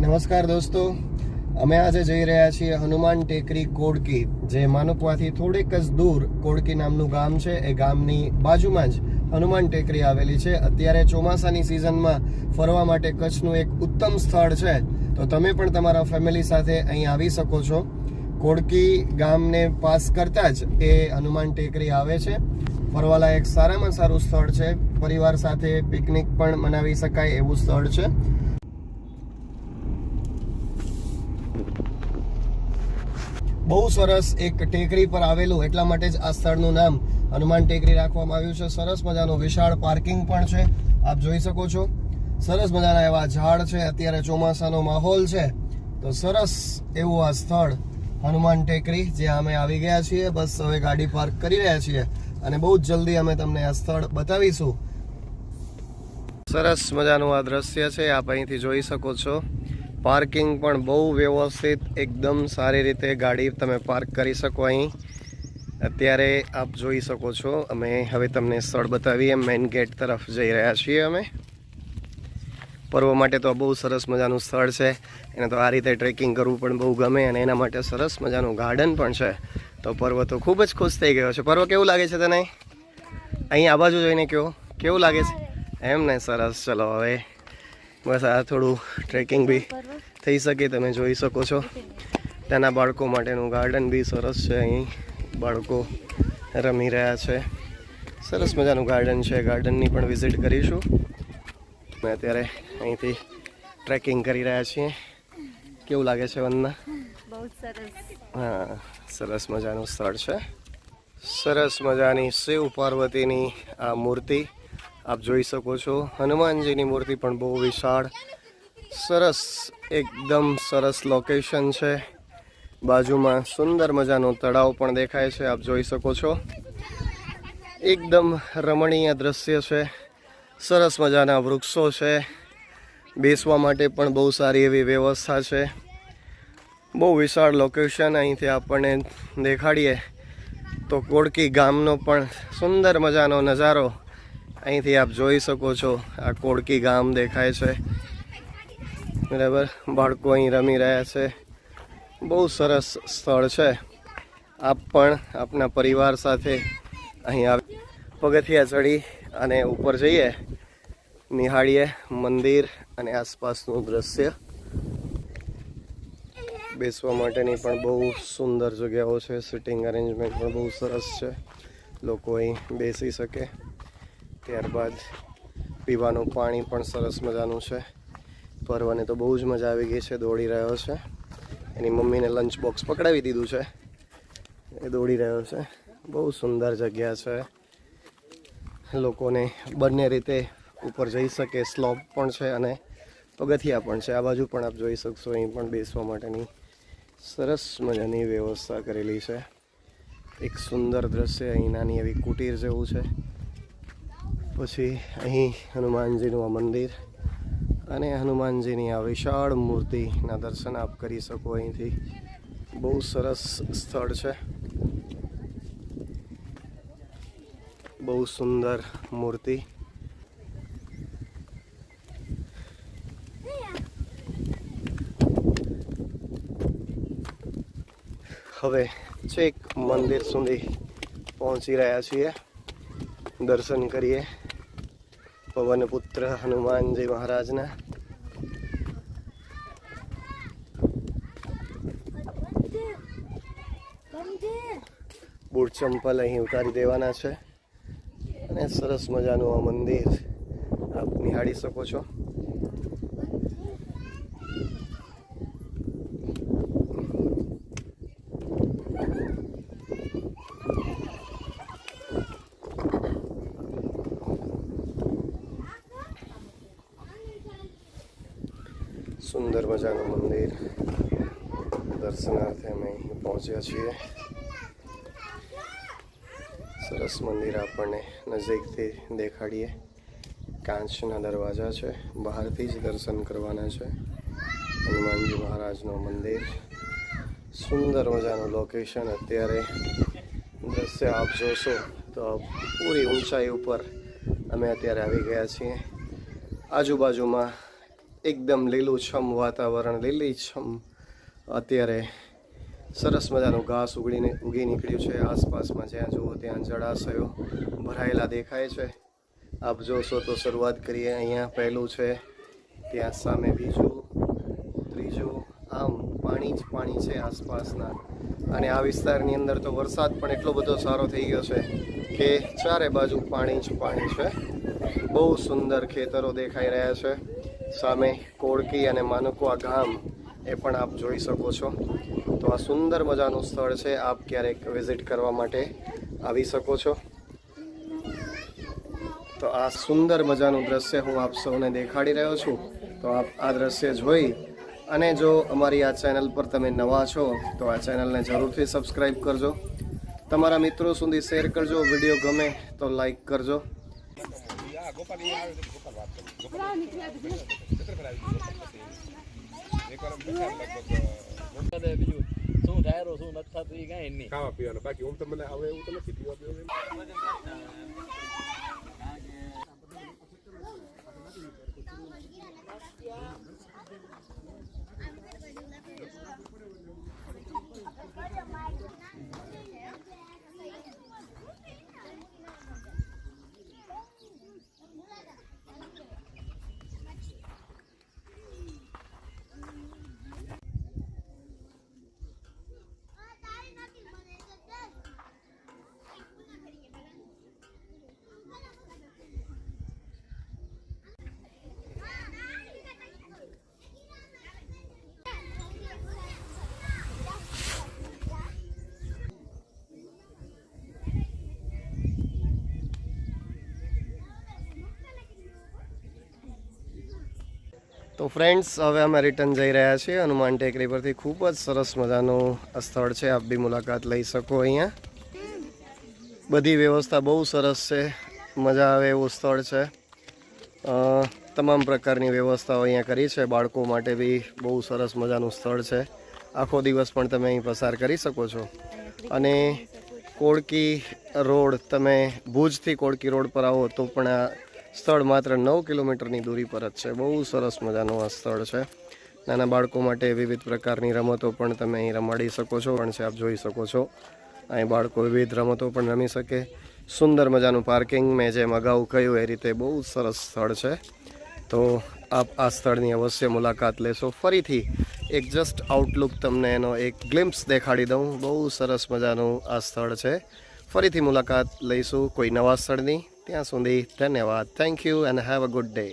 નમસ્કાર દોસ્તો. અમે આજે જઈ રહ્યા છીએ હનુમાન ટેકરી કોડકી, જે માનુકવાથી થોડીક જ દૂર કોડકી નામનું ગામ છે. એ ગામની બાજુમાં જ હનુમાન ટેકરી આવેલી છે. અત્યારે ચોમાસાની સિઝનમાં ફરવા માટે કચ્છનું એક ઉત્તમ સ્થળ છે. તો તમે પણ તમારા ફેમિલી સાથે અહીં આવી શકો છો. કોડકી ગામને પાસ કરતાં જ એ હનુમાન ટેકરી આવે છે. ફરવાલાયક સારામાં સારું સ્થળ છે. પરિવાર સાથે પિકનિક પણ મનાવી શકાય એવું સ્થળ છે. બહુ સરસ એક ટેકરી પર આવેલું, એટલા માટે જ આ સ્થળનું નામ હનુમાન ટેકરી રાખવામાં આવ્યું છે. સરસ મજાનું વિશાળ પાર્કિંગ પણ છે. આપ જોઈ શકો છો. સરસ મજાના એવા ઝાડ છે. અત્યારે ચોમાસાનો માહોલ છે. તો સરસ એવું આ સ્થળ હનુમાન ટેકરી જ્યાં અમે આવી ગયા છીએ. બસ હવે ગાડી પાર્ક કરી રહ્યા છીએ અને બહુ જ જલ્દી અમે તમને આ સ્થળ બતાવીશું. સરસ મજાનું આ દ્રશ્ય છે. આપ અહીંથી જોઈ શકો છો. પાર્કિંગ પણ બહુ વ્યવસ્થિત, એકદમ સારી રીતે ગાડી તમે પાર્ક કરી શકો અહીં. અત્યારે આપ જોઈ શકો છો, અમે હવે તમને સ્થળ બતાવીએ. મેઇન ગેટ તરફ જઈ રહ્યા છીએ અમે. પર્વ માટે તો બહુ સરસ મજાનું સ્થળ છે. એને તો આ રીતે ટ્રેકિંગ કરવું પણ બહુ ગમે અને એના માટે સરસ મજાનું ગાર્ડન પણ છે. તો પર્વ તો ખૂબ જ ખુશ થઈ ગયો છે. પર્વ કેવું લાગે છે તને? અહીં આ બાજુ જોઈને કયો કેવું લાગે છે? એમ ને સરસ. ચલો હવે બસ આ થોડું ટ્રેકિંગ બી થઈ શકે તમે જોઈ શકો છો. ત્યાંના બાળકો માટેનું ગાર્ડન બી સરસ છે અહીં. બાળકો રમી રહ્યા છે. સરસ મજાનું ગાર્ડન છે. ગાર્ડનની પણ વિઝિટ કરીશું. અમે અત્યારે અહીંથી ટ્રેકિંગ કરી રહ્યા છીએ. કેવું લાગે છે વંદના હા સરસ મજાનું સ્થળ છે. સરસ મજાની શિવ પાર્વતીની આ મૂર્તિ. આપ જોઈ શકો છો. હનુમાનજીની મૂર્તિ પણ બહુ વિશાળ, સરસ, એકદમ સરસ લોકેશન છે. બાજુમાં સુંદર મજાનો તળાવ પણ દેખાય છે, આપ જોઈ શકો છો. એકદમ રમણીય દ્રશ્ય છે. સરસ મજાના વૃક્ષો છે. બેસવા માટે પણ બહુ સારી એવી વ્યવસ્થા છે. બહુ વિશાળ લોકેશન અહીંથી આપણને દેખાડીએ તો કોડકી ગામનો પણ સુંદર મજાનો નજારો અહીંથી આપ જોઈ શકો છો, આ કોડકી ગામ દેખાય છે. બરાબર, બાળકો અહીં રમી રહ્યા છે. બહુ સરસ સ્થળ છે. આપ પણ આપના પરિવાર સાથે અહીં આવી પગથિયા ચડી અને ઉપર જઈએ, નિહાળીએ મંદિર અને આસપાસનું દ્રશ્ય. બેસવા માટેની પણ બહુ સુંદર જગ્યાઓ છે. સિટિંગ અરેન્જમેન્ટ પણ બહુ સરસ છે. લોકો અહીં બેસી શકે. ત્યારબાદ પીવાનું પાણી પણ સરસ મજાનું છે. પર્વને તો બહુ જ મજા આવી ગઈ છે, દોડી રહ્યો છે. એની મમ્મીને લંચ બોક્સ પકડાવી દીધું છે. એ દોડી રહ્યો છે. બહુ સુંદર જગ્યા છે. લોકોને બંને રીતે ઉપર જઈ શકે સ્લોપ પણ છે અને પગથિયા પણ છે. આ બાજુ પણ આપ જોઈ શકશો, અહીં પણ બેસવા માટેની સરસ મજાની વ્યવસ્થા કરેલી છે. એક સુંદર દ્રશ્ય અહીં નાની એવી કુટીર જેવું છે. પછી અહીં હનુમાનજીનું આ મંદિર અને હનુમાનજીની આ વિશાળ મૂર્તિના દર્શન આપ કરી શકો અહીંથી. બહુ સરસ સ્થળ છે. બહુ સુંદર મૂર્તિ. હવે છેક મંદિર સુધી પહોંચી રહ્યા છીએ. દર્શન કરીએ. પવનપુત્ર હનુમાનજી મહારાજના. બૂટ ચંપલ અહીં ઉતારી દેવાના છે. અને સરસ મજાનું આ મંદિર આપ નિહાળી શકો છો. સુંદર મજાનું મંદિર. દર્શનાર્થે અમે અહીં પહોંચ્યા છીએ. સરસ મંદિર આપણને નજીકથી દેખાડીએ. કાચના દરવાજા છે. બહારથી જ દર્શન કરવાના છે. હનુમાનજી મહારાજનું મંદિર. સુંદર મજાનું લોકેશન અત્યારે દ્રશ્ય આપ જોશો તો પૂરી ઊંચાઈ ઉપર અમે અત્યારે આવી ગયા છીએ. આજુબાજુમાં એકદમ લીલુંછમ વાતાવરણ, લીલીછમ. અત્યારે સરસ મજાનું ઘાસ ઉગડીને ઉગી નીકળ્યું છે આસપાસમાં. જ્યાં જુઓ ત્યાં જળાશયો ભરાયેલા દેખાય છે. આપ જોશો તો શરૂઆત કરીએ. અહીંયા પહેલું છે, ત્યાં સામે બીજું, ત્રીજું, આમ પાણી જ પાણી છે આસપાસના. અને આ વિસ્તારની અંદર તો વરસાદ પણ એટલો બધો સારો થઈ ગયો છે કે ચારે બાજુ પાણી જ પાણી છે. બહુ સુંદર ખેતરો દેખાઈ રહ્યા છે. સામે કોળકી અને માનકુઆ ગામ એ પણ આપ જોઈ શકો છો. તો આ સુંદર મજાનું સ્થળ છે આપ ક્યારેક વિઝિટ કરવા માટે આવી શકો છો. તો આ સુંદર મજાનું દ્રશ્ય હું આપ સૌને દેખાડી રહ્યો છું. તો આપ આ દ્રશ્ય જોઈ અને જો અમારી આ ચેનલ પર તમે નવા છો તો આ ચેનલને જરૂરથી સબસ્ક્રાઈબ કરજો. તમારા મિત્રો સુધી શેર કરજો વીડિયો ગમે તો લાઈક કરજો. બીજું શું થાય શું નથી થતું નહીં ખાવા પીવાનું. બાકી હું તમને મને હવે એવું તો નથી પીવા પીવાનું તો ફ્રેન્ડ્સ હવે અમે રિટર્ન જઈ રહ્યા છીએ. હનુમાન ટેકરી પરથી ખૂબ જ સરસ મજાનું સ્થળ છે. આપ બી મુલાકાત લઈ શકો અહીંયા. બધી વ્યવસ્થા બહુ સરસ છે. મજા આવે એવું સ્થળ છે. તમામ પ્રકારની વ્યવસ્થાઓ અહીંયા કરી છે. બાળકો માટે બી બહુ સરસ મજાનું સ્થળ છે. આખો દિવસ પણ તમે અહીં પસાર કરી શકો છો. અને કોળકી રોડ, તમે ભુજથી કોળકી રોડ પર આવો તો પણ આ સ્થળ માત્ર નવ કિલોમીટરની દૂરી પર જ છે. બહુ સરસ મજાનું આ સ્થળ છે. નાના બાળકો માટે વિવિધ પ્રકારની રમતો પણ તમે અહીં રમાડી શકો છો, પણ છે આપ જોઈ શકો છો. અહીં બાળકો વિવિધ રમતો પણ રમી શકે. સુંદર મજાનું પાર્કિંગ મેં જેમ અગાઉ કહ્યું, એ રીતે બહુ સરસ સ્થળ છે. તો આપ આ સ્થળની અવશ્ય મુલાકાત લેશો. ફરીથી એક જસ્ટ આઉટલુક તમને એનો એક ગ્લિમ્પ્સ દેખાડી દઉં. બહુ સરસ મજાનું આ સ્થળ છે. ફરીથી મુલાકાત લઈશું કોઈ નવા સ્થળની. ત્યાં સુધી ધન્યવાદ thank you and have a good day